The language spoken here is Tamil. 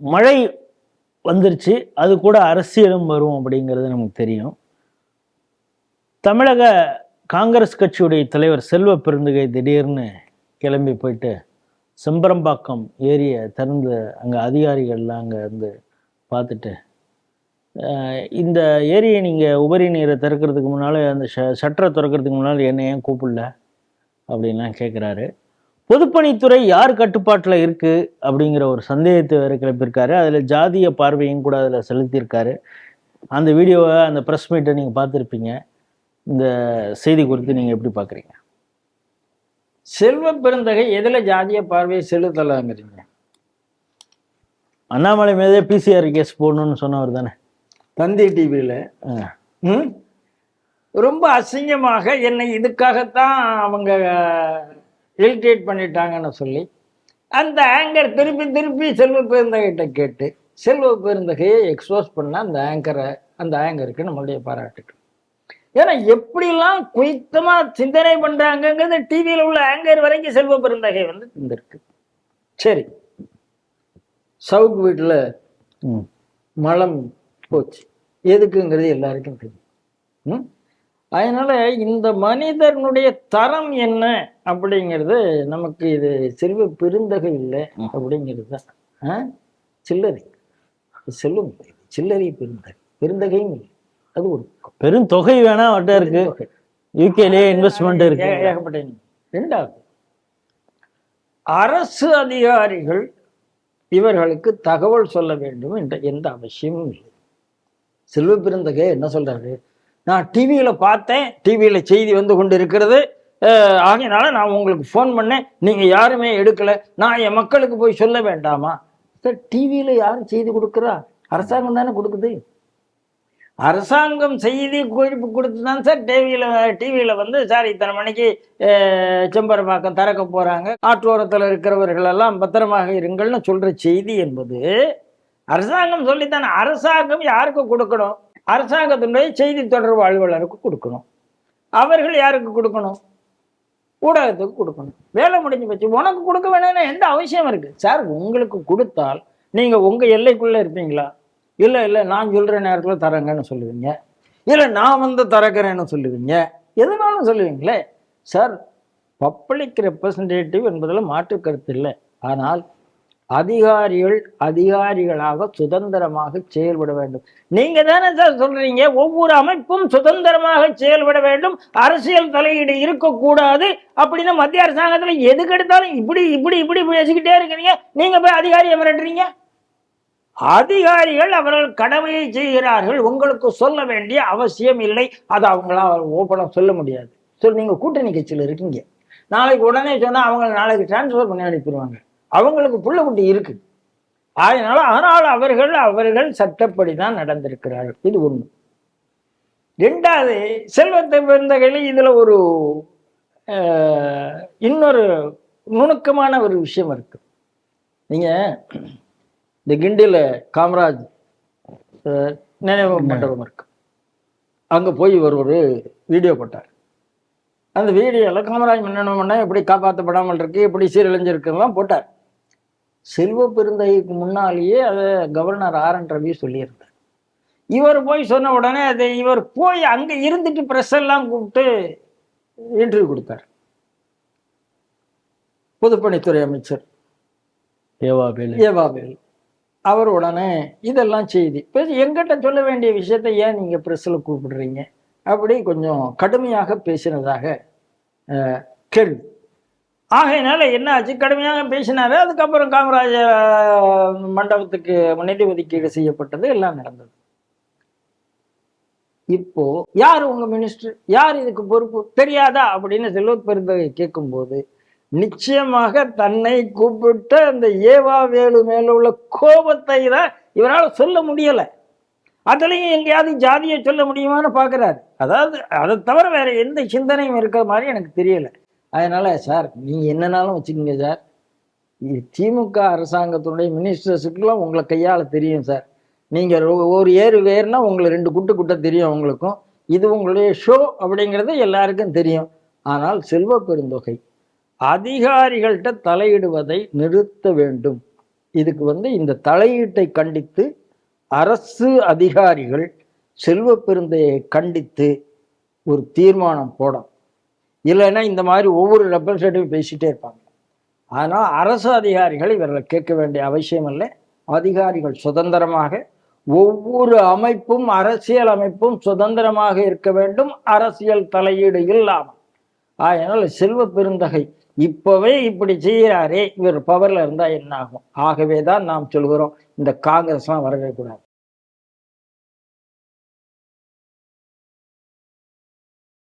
மழை வந்துருச்சு அது கூட அரசியலும் வரும் அப்படிங்கிறது நமக்கு தெரியும். தமிழக காங்கிரஸ் கட்சியுடைய தலைவர் செல்வ பெருந்துகை திடீர்னு கிளம்பி போயிட்டு செம்பரம்பாக்கம் ஏரியை திறந்து அங்கே அதிகாரிகள்லாம் அங்கே இருந்து பார்த்துட்டு இந்த ஏரியை நீங்கள் உபரி நீரை திறக்கிறதுக்கு முன்னால் அந்த ஷ ஷட்டரை திறக்கிறதுக்கு முன்னால் என்ன ஏன் கூப்பிடல அப்படின்லாம் கேட்குறாரு பொதுப்பணித்துறை யார் கட்டுப்பாட்டில் இருக்குது அப்படிங்கிற ஒரு சந்தேகத்தை வேறு கிளப்பியிருக்காரு. அதில் ஜாதிய பார்வையும் கூட அதில் செலுத்தியிருக்காரு. அந்த வீடியோவை அந்த ப்ரெஸ் மீட்டை நீங்கள் பார்த்துருப்பீங்க. இந்த செய்தி குறித்து நீங்கள் எப்படி பார்க்குறீங்க? செல்வ பெருந்தகை எதுல ஜாதிய பார்வையை செலுத்தலாங்கிறீங்க? அண்ணாமலை மீதே பிசிஆர் கேஸ் போடணும்னு சொன்னவர் தானே? தந்தி டிவியில ம்? ரொம்ப அசிங்கமாக என்னை இதுக்காகத்தான் அவங்க இரிட்டேட் பண்ணிட்டாங்கன்னு சொல்லி அந்த ஆங்கர் திருப்பி திருப்பி செல்வ பெருந்தகைட்ட கேட்டு செல்வ பெருந்தகையை எக்ஸ்போஸ் பண்ண அந்த ஆங்கரை அந்த ஆங்கருக்கு நம்மளுடைய பாராட்டுக்கள். ஏன்னா எப்படிலாம் குயித்தமா சிந்தனை பண்றாங்கங்கிறது டிவியில உள்ள ஆங்கர் வரைக்கும் செல்வ பெருந்தகை வந்து இருந்திருக்கு சரி. சவுக்கு வீட்டுல மலம் போச்சு. எதுக்குங்கிறது எல்லாருக்கும் தெரியும். ம்? அதனால இந்த மனிதனுடைய தரம் என்ன அப்படிங்கிறது நமக்கு இது செல்வ பெருந்தகை இல்லை அப்படிங்கிறது தான்? சில்லறை. இது சில்லறை பெருந்தகை. பெருந்தகையும் இல்லை. அது ஒரு பெரும் தொகை வேணா அவர்கிட்ட இருக்கு. யூகேலேயே இன்வெஸ்ட்மெண்ட் இருக்கு. ஏகப்பட்ட. ரெண்டாவது அரசு அதிகாரிகள் இவர்களுக்கு தகவல் சொல்ல வேண்டும் என்ற எந்த அவசியமும் இல்லை. செல்வ பெருந்தகை என்ன சொல்றாரு? நான் டிவியில் பார்த்தேன். டிவியில் செய்தி வந்து கொண்டு இருக்கிறது ஆகையினால நான் உங்களுக்கு ஃபோன் பண்ணேன். நீங்கள் யாருமே எடுக்கலை. நான் என் மக்களுக்கு போய் சொல்ல வேண்டாமா? சார் டிவியில் யாரும் செய்தி கொடுக்குறா? அரசாங்கம் தானே கொடுக்குது. அரசாங்கம் செய்தி குறிப்பு கொடுத்து தான் சார் டிவியில் டிவியில் வந்து சார் இத்தனை மணிக்கு செம்பரமாக்கம் செம்பரம்பாக்கம் திறக்க போகிறாங்க ஆற்றோரத்தில் இருக்கிறவர்கள் எல்லாம் பத்திரமாக இருங்கள்னு சொல்கிற செய்தி என்பது அரசாங்கம் சொல்லித்தானே. அரசாங்கம் யாருக்கு கொடுக்கணும்? அரசாங்கத்தினுடைய செய்தி தொடர்பு அலுவலருக்கு கொடுக்கணும். அவர்கள் யாருக்கு கொடுக்கணும்? ஊடகத்துக்கு கொடுக்கணும். வேலை முடிஞ்சு போச்சு. உனக்கு கொடுக்க வேணும்னு எந்த அவசியம் இருக்குது சார் உங்களுக்கு கொடுத்தால் நீங்கள் உங்கள் எல்லைக்குள்ளே இருப்பீங்களா? இல்லை இல்லை நான் சொல்கிற நேரத்தில் தரேங்கன்னு சொல்லுவீங்க. இல்லை நான் வந்து தரக்கிறேன்னு சொல்லுவீங்க. எதுனாலும் சொல்லுவீங்களே. சார் பப்ளிக் ரெப்ரசன்டேட்டிவ் என்பதில் மாற்று கருத்து இல்லை. ஆனால் அதிகாரிகள் அதிகாரிகளாக சுதந்திரமாக செயல்பட வேண்டும். நீங்க தானே சார் சொல்றீங்க ஒவ்வொரு அமைப்பும் சுதந்திரமாக செயல்பட வேண்டும். அரசியல் தலையீடு இருக்கக்கூடாது அப்படின்னு மத்திய அரசாங்கத்தில் எதுக்கு எடுத்தாலும் இப்படி இப்படி இப்படி பேசிக்கிட்டே இருக்கிறீங்க. நீங்க போய் அதிகாரியை மிரட்டுறீங்க? அதிகாரிகள் அவர்கள் கடமையை செய்கிறார்கள். உங்களுக்கு சொல்ல வேண்டிய அவசியம் இல்லை. அது அவங்களா ஓப்பனாக சொல்ல முடியாது. சொல்லி நீங்கள் கூட்டணி கட்சியில் இருக்கீங்க. நாளைக்கு உடனே சொன்னால் அவங்க நாளைக்கு டிரான்ஸ்ஃபர் பண்ணி அனுப்பிடுவாங்க. அவங்களுக்கு புள்ள குட்டி இருக்கு. அதனால ஆனால் அவர்கள் அவர்கள் சட்டப்படி தான் நடந்திருக்கிறார்கள். இது ஒண்ணு ரெண்டாவது செல்வத்தை பிறந்தகையில் இதுல ஒரு இன்னொரு நுணுக்கமான ஒரு விஷயம் இருக்கு. நீங்க இந்த கிண்டியில காமராஜ் நினைவு மண்டபம் இருக்கு. அங்க போய் இவர் ஒரு வீடியோ போட்டார். அந்த வீடியோவில் காமராஜ் மண்டபம் எப்படி காப்பாற்றப்படாமல் இருக்கு எப்படி சீரழிஞ்சிருக்குலாம் போட்டார். செல்வ பெருந்தகைக்கு முன்னாலேயே அதை கவர்னர் ஆர் என் ரவி சொல்லியிருந்தார். இவர் போய் சொன்ன உடனே அதை இவர் போய் அங்க இருந்துட்டு பிரஸ் எல்லாம் கூப்பிட்டு இன்டர்வியூ கொடுத்தார். பொதுப்பணித்துறை அமைச்சர். ஏவாபேலு ஏவாவேல் அவர் உடனே இதெல்லாம் செய்தி. எங்கிட்ட சொல்ல வேண்டிய விஷயத்தை ஏன் நீங்க பிரஸ்ல கூப்பிடுறீங்க? அப்படி கொஞ்சம் கடுமையாக பேசினதாக கேள்வி. ஆகையினால என்ன ஆச்சு கடுமையாக பேசினாரு. அதுக்கப்புறம் காமராஜர் மண்டபத்துக்கு நிதி ஒதுக்கீடு செய்யப்பட்டது. எல்லாம் நடந்தது. இப்போ யார் உங்க மினிஸ்டர் யார் இதுக்கு பொறுப்பு? தெரியாதா? அப்படின்னு செல்வத் பெருந்தகை கேட்கும்போது நிச்சயமாக தன்னை கூப்பிட்ட அந்த ஏவா வேலு மேல உள்ள கோபத்தை தான் இவரால் சொல்ல முடியல. அதுலயும் எங்கேயாவது ஜாதியை சொல்ல முடியுமான்னு பார்க்குறாரு. அதாவது அதை தவிர வேற எந்த சிந்தனையும் இருக்கிற மாதிரி எனக்கு தெரியலை. அதனால சார் நீங்கள் என்னன்னாலும் வச்சுக்கோங்க சார். இது திமுக அரசாங்கத்தினுடைய மினிஸ்டர்ஸுக்கெல்லாம் உங்களை கையால் தெரியும் சார். நீங்கள் ஒரு- ஏறு வேறுனா உங்களை ரெண்டு குட்டு குட்டை தெரியும் உங்களுக்கும். இது உங்களுடைய ஷோ அப்படிங்கிறது எல்லாருக்கும் தெரியும். ஆனால் செல்வ பெருந்தொகை அதிகாரிகள்கிட்ட தலையிடுவதை நிறுத்த வேண்டும். இதுக்கு வந்து இந்த தலையீட்டை கண்டித்து அரசு அதிகாரிகள் செல்வ பெருந்தையை கண்டித்து ஒரு தீர்மானம் போடும் இல்லைன்னா இந்த மாதிரி ஒவ்வொரு ரெப்ரசன்டேட்டிவ் பேசிகிட்டே இருப்பாங்க. ஆனால் அரசு அதிகாரிகள் இவர்களை கேட்க வேண்டிய அவசியம் இல்லை. அதிகாரிகள் சுதந்திரமாக ஒவ்வொரு அமைப்பும் அரசியல் அமைப்பும் சுதந்திரமாக இருக்க வேண்டும். அரசியல் தலையீடு இல்லாமல். அதனால் செல்வ பெருந்தகை இப்போவே இப்படி செய்கிறாரே இவர் பவரில் இருந்தால் என்ன ஆகும் ஆகவே தான் நாம் சொல்கிறோம் இந்த காங்கிரஸ்லாம் வரவே கூடாது.